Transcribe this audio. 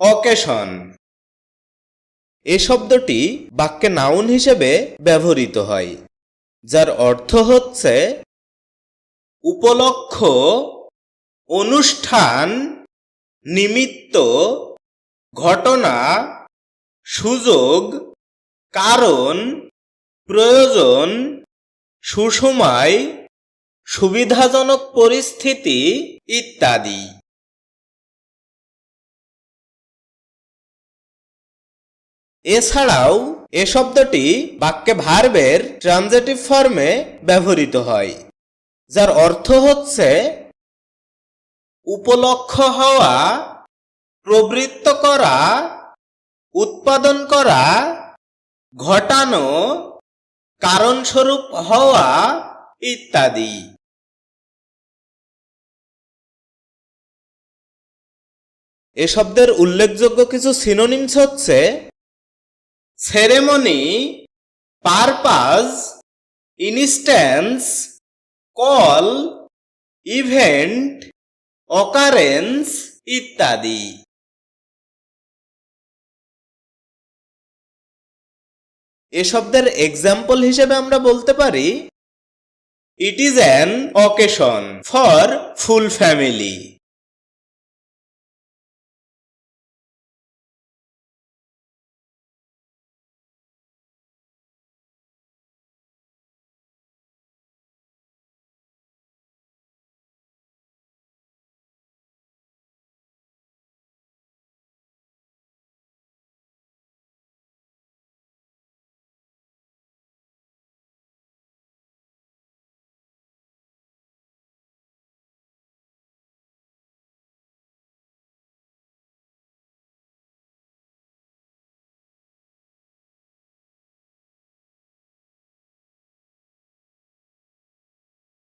Occasion এ শব্দটি বাক্যে noun হিসেবে ব্যবহৃত হয়, যার অর্থ হচ্ছে উপলক্ষ, অনুষ্ঠান, নিমিত্ত, ঘটনা, সুযোগ, কারণ, প্রয়োজন, সুসময়, সুবিধাজনক পরিস্থিতি ইত্যাদি। এছাড়াও, এ শব্দটি বাক্যে ভার্বের ট্রানজেটিভ ফর্মে ব্যবহৃত হয়, যার অর্থ হচ্ছে উপলক্ষ হওয়া, প্রবৃত্ত করা, উৎপাদন করা, ঘটানো, কারণস্বরূপ হওয়া ইত্যাদি। এ শব্দের উল্লেখযোগ্য কিছু সিনোনিমস হচ্ছে ceremony purpose instance call event occurrence ইত্যাদি। এ শব্দের এক্সাম্পল হিসেবে আমরা বলতে পারি it is an occasion for full family